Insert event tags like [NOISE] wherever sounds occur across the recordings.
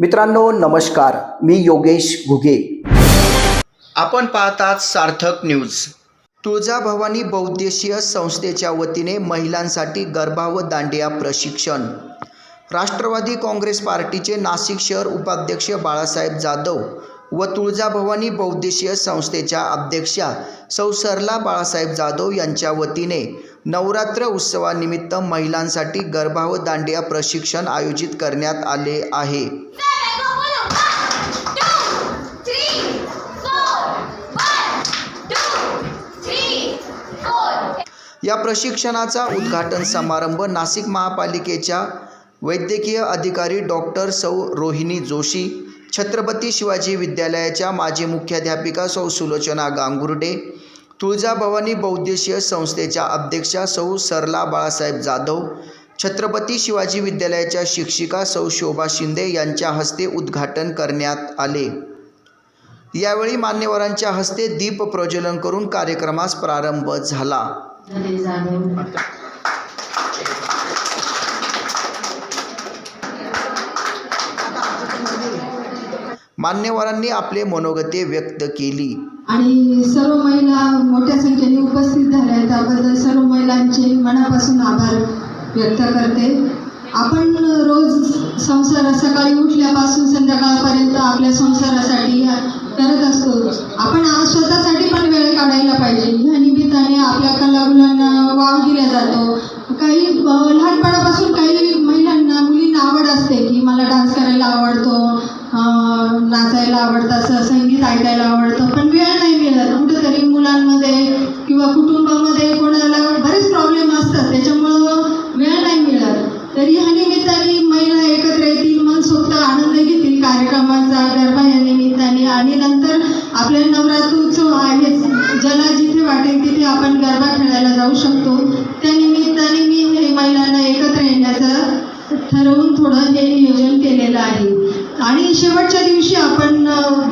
मित्रांनो नमस्कार. मी योगेश घुगे. आपण पाहतात सार्थक न्यूज. तुळजाभवानी बहुद्देशीय संस्थेच्या वतीने महिलांसाठी गर्भाव दांडिया प्रशिक्षण. राष्ट्रवादी काँग्रेस पार्टीचे नाशिक शहर उपाध्यक्ष बाळासाहेब जाधव व तुळजाभवानी बौद्देशीय संस्थेच्या अध्यक्षा सौ सरला बाळासाहेब जाधव यांच्या वतीने नवरात्र उत्सवानिमित्त महिलांसाठी गर्भाव दांडिया प्रशिक्षण आयोजित करण्यात आले आहे. या प्रशिक्षणाचा उद्घाटन समारंभ नाशिक महापालिकेच्या वैद्यकीय अधिकारी डॉक्टर सौ रोहिणी जोशी छत्रपती शिवाजी विद्यालयाच्या माजी मुख्याध्यापिका सौ सुलोचना गांगुर्डे तुळजाभवानी बौद्देशीय संस्थेच्या अध्यक्षा सौ सरला बाळासाहेब जाधव छत्रपती शिवाजी विद्यालयाच्या शिक्षिका सौ शोभा शिंदे यांच्या हस्ते उद्घाटन करण्यात आले. यावेळी मान्यवरांच्या हस्ते दीप प्रज्वलन करून कार्यक्रमास प्रारंभ झाला. मान्यवरांनी आपले मनोगते व्यक्त केली. आणि सर्व महिला मोठ्या संख्येने उपस्थित झाल्या त्याबद्दल सर्व महिलांचे मनापासून आभार व्यक्त करते. आपण रोज संसार सकाळी उठल्यापासून संध्याकाळपर्यंत आपल्या संसारासाठी करत असतो. आपण आज स्वतःसाठी पण वेळ काढायला पाहिजे. ह्या निमित्ताने आपल्या कलागुलांना वाव दिला जातो. काही लहानपणापासून काही महिलांना मुलींना आवड असते की मला डान्स करायला आवडतो. नाचायला आवडतं असं संगीत ऐकायला आवडतं पण वेळ नाही मिळत. कुठेतरी मुलांमध्ये किंवा कुटुंबामध्ये कोणाला बरेच प्रॉब्लेम असतात. त्याच्यामुळं वेळ नाही मिळत. तरी ह्या निमित्ताने महिला एकत्र येतील मनसोक्त आनंद घेतील कार्यक्रमाचा गरबा या निमित्ताने. आणि नंतर आपल्या नवरात्र उत्सव आहेच ज्याला जिथे वाटेल तिथे आपण गरबा खेळायला जाऊ शकतो. त्या निमित्ताने मी हे महिलांना एकत्र येण्याचं ठरवून थोडं हे नियोजन केलेलं आहे. आणि शेवटच्या दिवशी आपण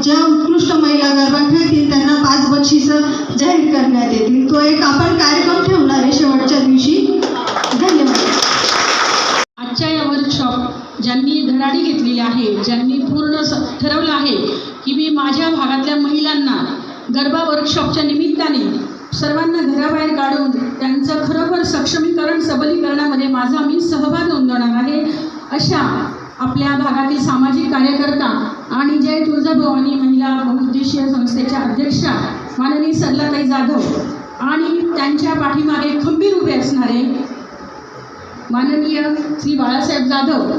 ज्या उत्कृष्ट महिला गरबा खेळतील त्यांना पाच बक्षिसं जाहीर करण्यात येतील. तो एक आपण कार्यक्रम ठेवणार आहे शेवटच्या दिवशी. धन्यवाद. आजच्या या वर्कशॉप ज्यांनी धडाडी घेतलेली आहे ज्यांनी पूर्ण स ठरवलं आहे की मी माझ्या भागातल्या महिलांना गरबा वर्कशॉपच्या निमित्ताने सर्वांना घराबाहेर काढून त्यांचं खरोखर सक्षमीकरण सबलीकरणामध्ये माझा मी सहभाग नोंदवणार आहे अशा आपल्या भागातील सामाजिक कार्यकर्ता आणि जय तुळजाभवानी महिला बहुउद्देशीय संस्थेच्या अध्यक्षा माननीय सरलाताई जाधव आणि त्यांच्या पाठीमागे खंबीर उभे असणारे माननीय श्री बाळासाहेब जाधव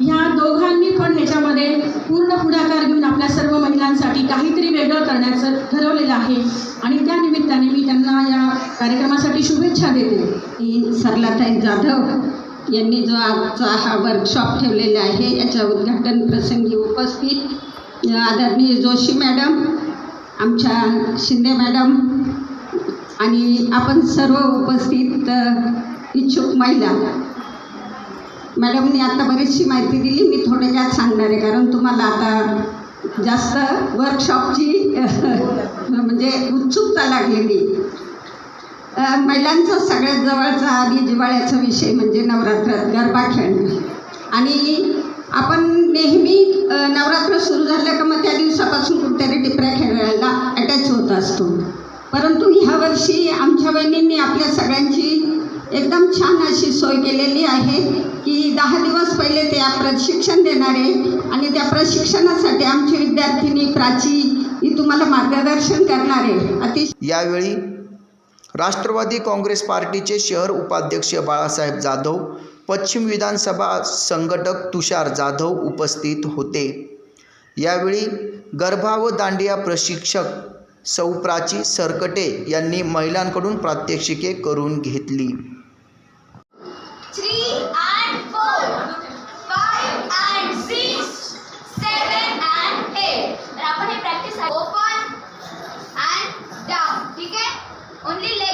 ह्या दोघांनी पण ह्याच्यामध्ये पूर्ण पुढाकार घेऊन आपल्या सर्व महिलांसाठी काहीतरी वेगळं करण्याचं ठरवलेलं आहे. आणि त्या निमित्ताने मी त्यांना या कार्यक्रमासाठी शुभेच्छा देते. सरलाताई जाधव यांनी जो आजचा हा वर्कशॉप ठेवलेला आहे याच्या उद्घाटन प्रसंगी उपस्थित आदरणीय जोशी मॅडम आमच्या शिंदे मॅडम आणि आपण सर्व उपस्थित इच्छुक महिला. मॅडमनी आता बरीचशी माहिती दिली मी थोडक्यात सांगणार आहे कारण तुम्हाला आता जास्त वर्कशॉपची [LAUGHS] म्हणजे उत्सुकता लागलेली. महिलांचा सगळ्यात जवळचा आणि जिवाळ्याचा विषय म्हणजे नवरात्रात गरबा खेळणं. आणि आपण नेहमी नवरात्र सुरू झालं का मग त्या दिवसापासून कुठेतरी टिपऱ्या खेळायला अटॅच होत असतो. परंतु ह्या वर्षी आमच्या बहिणींनी आपल्या सगळ्यांची एकदम छान अशी सोय केलेली आहे की दहा दिवस पहिले ते प्रशिक्षण देणार आहे आणि त्या प्रशिक्षणासाठी आमची विद्यार्थिनी प्राची ही तुम्हाला मार्गदर्शन करणार. आहे अतिशय यावेळी राष्ट्रवादी काँग्रेस पार्टीचे शहर उपाध्यक्ष बाळासाहेब जाधव पश्चिम विधानसभा संघटक तुषार जाधव उपस्थित होते. यावेळी गर्भा व दांडिया प्रशिक्षक सौप्राची सरकटे यांनी महिलांकडून प्रात्यक्षिके करून घेतली. आहे ओनली